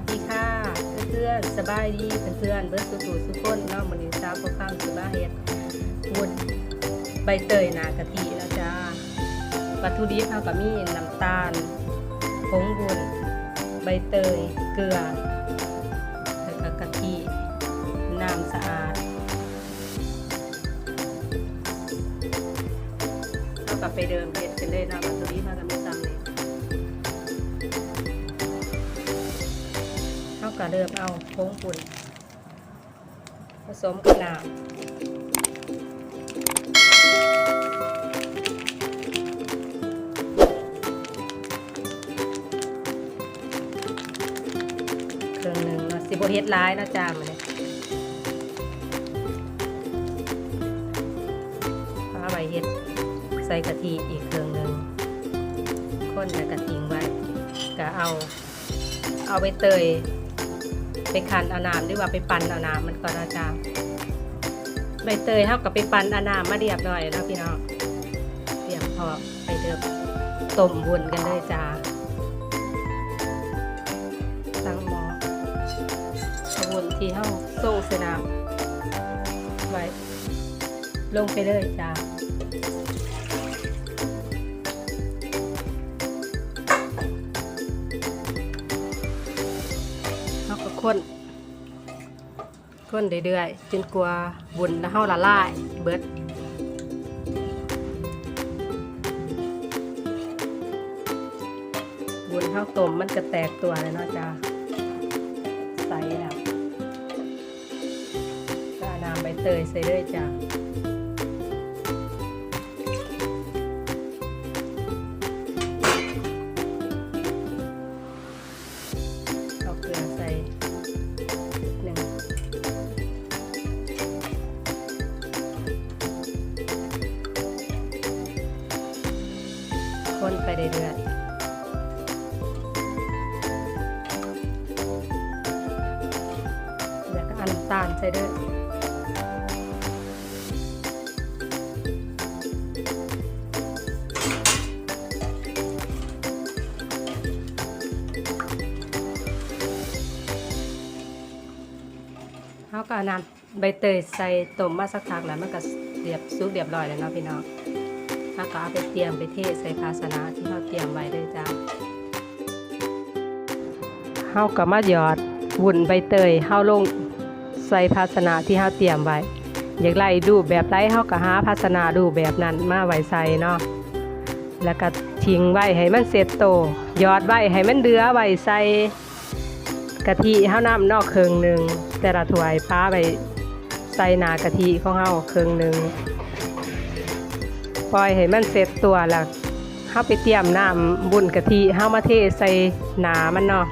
วัสดีค่ะเพื่อนๆสบายดีเพื่อนๆเบิร์ดสุขุสุขคนเนาะมันนี้เช้าก็ข้ามสุบาเฮ็ดวุ้นใบเตยหนากะทิแล้วจ้าวัตถุดิบเท่ากับมีน้ำตาลผงวุ้นใบเตยเกลือแล้วก็กะทิน้ำสะอาดเท่ากับไปเดิมเฮ็ดกันเลยนะวัตถุดิบเท่า ก็เริ่มเอาผงปุ่นผสมกับน้ำเครื่องหนึ่งเนาะสิบเฮ็ดร้ายนะจ้ามันเนี่ยฟ้าใบเฮ็ดใส่กะทิอีกเครื่องหนึ่งคนแล้วกะทิงไว้ก็เอา เอาไปเตย ไปคันเอาน้ำหรือว่าไปปั่นเอาน้ำมันก็น่าจะใบเตยเท่ากับไปปั่นเอาน้ำมาเรียบร้อยแล้วพี่น้องเตรียมพอไปเดิมต้มวุ้นกันเลยจ้าตั้งหม้อเอาวุ้นที่เท่าส่ใส่น้ำไว้ลงไปเลยจ้า ข้นข้นเรื่อยๆจนกลัวาบุญแล้วเฮาละลายเบิดบุญเฮาต้มมันก็แตกตัวเลยเนาะจ้าใส่แล้วก็เอาน้ำใบเตยใส่เลยจ้า อันำตาลใส่ด้วยเขาก็นำใบเตยใส่ต้มมาสักพักแล้วมันก็เรียบซุกเรียบร้อยแล้วเนาะพี่น้องถ้าก็เอาไปเตรียมไปเทใส่ภาชนะที่เราเตรียมไว้เลยจ้าเฮาก็มาหยอดวุ่นใบเตยเฮาลง ใส่ภาชนะที่เฮาเตรียมไว้ อยากไล่ดูแบบไรเฮาก็หาภาชนะดูแบบนั้นมาไว้ใส่เนาะแล้วก็ทิ้งไว้ให้มันเสร็จโตยอดไว้ให้มันเดือไว้ใส่กะทิเฮาน้ำนอกเครื่องหนึ่งแต่ละถ้วยพาไปใส่หนากะทิของเฮาเครื่องหนึ่งปล่อยให้มันเสร็จตัวแล้วเฮาไปเตรียมน้ำบุญกะทิเฮามาเทใส่หนามันเนาะ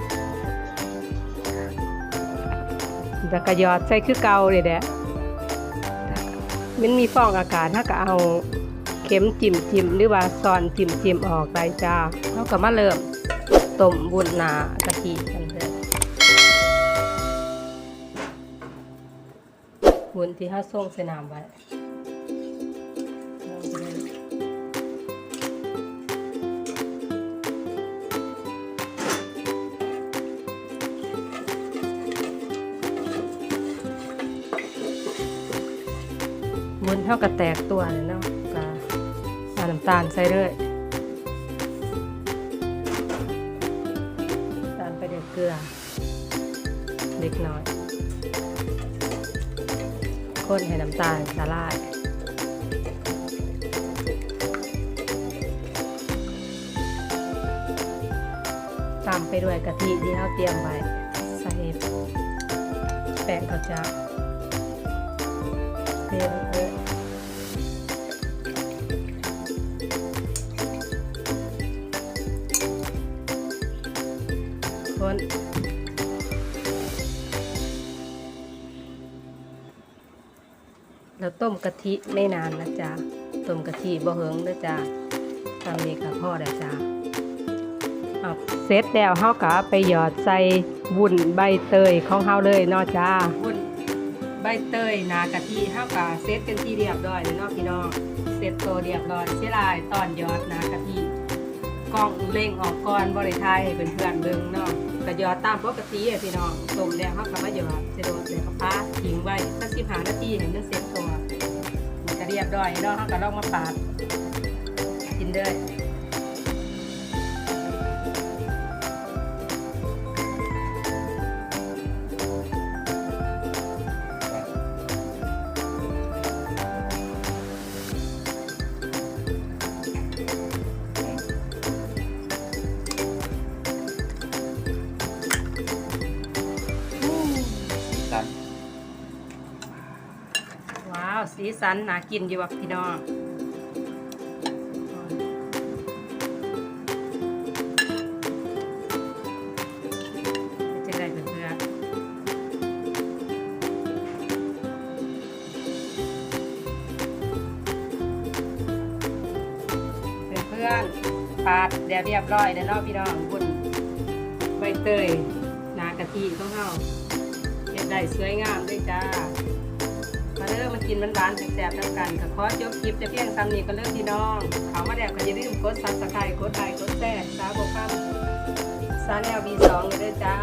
แล้วก็ยอดใส่คือเก่าเลยแหละมันมีฟองอากาศถ้าก็เอาเข็มจิ้มจิ้มหรือว่าซอนจิ้มจิ้มออกไปจ้าเฮาก็มาเริ่มต้มบุญนากะทิกันเลยบุญที่ห้าส่งใส่น้ำไว้ วุ้นเท่ากับแตกตัวเนาะกาาน้ำตาลใส่เลยตามไปเดือเกลือเล็กน้อยคนให้น้ำตาลละลายตามไปด้วยกะทิที่เราเตรียมไว้ใส่แป้งข้าวเจ้า เทลงไปคนแล้วต้มกะทิไม่นานนะจ๊ะ ต้มกะทิบ่เหิงนะจ๊ะตามนี้ก็พ่อแล้วจ้าอะเสร็จแล้วเฮาก็เอาไปหยอดใส่วุ้นใบเตยของเฮาเลยเนาะจ้าวุ้น ใบเตยนากะทิเฮาก็เสร็จกันที่เรียบร้อยแล้วเนาะพี่น้องเสร็จตัวเรียบร้อยเสียดายตอนยอดนากะทิกล้องเล่งออกก่อนบ่ได้ถ่ายให้เพื่อนเบิ่งเนาะก็หยอดตามปกติพี่น้องต้มแล้วเฮาก็มาหยอดเสร็จแล้วเดี๋ยวก็พาทิ้งไว้สัก15นาทีให้มันเสร็จตัวมันก็เรียบร้อยเนาะเฮาก็ลองมาปาดกินเด้อ ว้าว สีสันน่ากินอยู่ว่ะพี่น้องจะได้เพื่อนเพื่อนปาดเดี๋ยวเรียบร้อยแล้วเนาพี่น้องบุญใบเตยนากะทิของเฮาเก็บได้สวยงามด้วยจ้า มาเริ่มมากินมันร้านๆแสบๆแล้วกันก็ขอจบคลิปแต่เพียงซ้ำนี้ก็เริ่มพี่น้องเขามาแล้วก็อย่าลืมกดซับสไครต์กดไลค์กดแชร์สาโบคัมซาแนลบีสองเลยจ้า